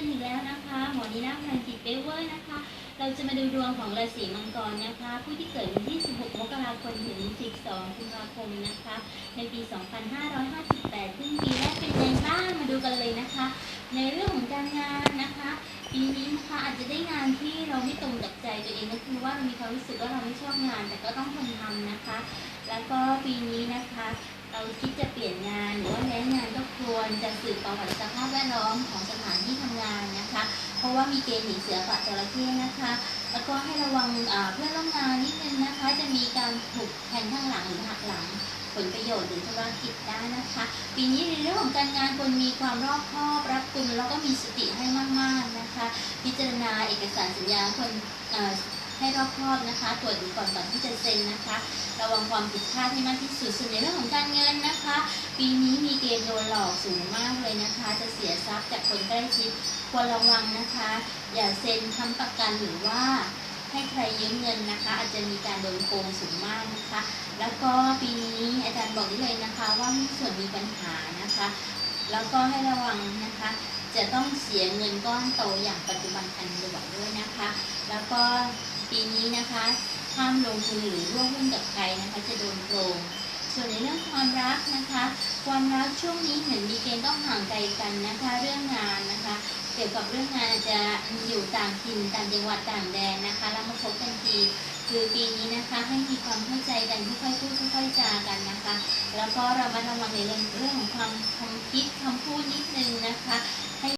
กันอีกแล้วนะคะ หมอนีนาพันจิตเบเวอร์นะคะ เราจะมาดูดวงของราศีมังกรนะคะ ผู้ที่เกิดวันที่ 16 มกราคมถึง 12กุมภาคมนะคะ ในปี 2558 ซึ่งปีแรกเป็นยังไงบ้างมาดูกันเลยนะคะ ในเรื่องของการงานนะคะ ปีนี้นะคะอาจจะได้งานที่เราไม่ตรงกับใจตัวเองก็คือว่าเรามีความรู้สึกว่าเราไม่ชอบงาน แต่ก็ต้องทนทำนะคะ แล้วก็ปีนี้นะคะ เราคิดจะเป รจะสืบประวัติสภาพแวดล้อมของสถานที่ทำงานนะคะ เพราะว่ามีเกณฑ์หนีเสือปะจระเข้นะคะ แล้วก็ให้ระวังเพื่อนร่วมงานนิดนึงนะคะ จะมีการถูกแทงข้างหลังหรือหักหลังผลประโยชน์หรือธุรกิจได้นะคะ ปีนี้ในเรื่องของการงานควรมีความรอบคอบรัดกุมแล้วก็มีสติให้มากๆนะคะ พิจารณาเอกสารสัญญาควรให้รอบคอบนะคะ ตรวจดูก่อนก่อนที่จะเซ็นนะคะ ระวังความผิดพลาดให้มากที่สุดส่วนในเรื่องของการเงินนะคะ ปีนี้มีเกณฑ์โดนหลอกสูงมากเลยนะคะ จะเสียทรัพย์จากคนใกล้ชิดควรระวังนะคะ อย่าเซ็นค้ำประกันหรือว่าให้ใครยืมเงินนะคะ อาจจะมีการโดนโกงสูงมากนะคะ แล้วก็ปีนี้อาจารย์บอกได้เลยนะคะว่ามีส่วนมีปัญหานะคะ แล้วก็ให้ระวังนะคะ จะต้องเสียเงินก้อนโตอย่างปัจจุบันทันด่วนด้วยนะคะ แล้วก็ปีนี้นะคะห้ามลงทุนหรือร่วมหุ้นกับใครนะคะ จะโดนโกงส่วนในเรื่องความรักนะคะ ความรักช่วงนี้เหมือนมีเกณฑ์ต้องห่างไกลกันนะคะ เรื่องงานนะคะ เกี่ยวกับเรื่องงานอาจจะอยู่ต่างถิ่นต่างจังหวัดต่างแดนนะคะแล้วมาพบกันทีคือปีนี้นะคะให้มีความเข้าใจกันค่อยๆพูดค่อยๆจากันนะคะ แล้วก็เรามาระวังในเรื่องเรื่องของความความคิดคำพูดนิดนึงนะคะ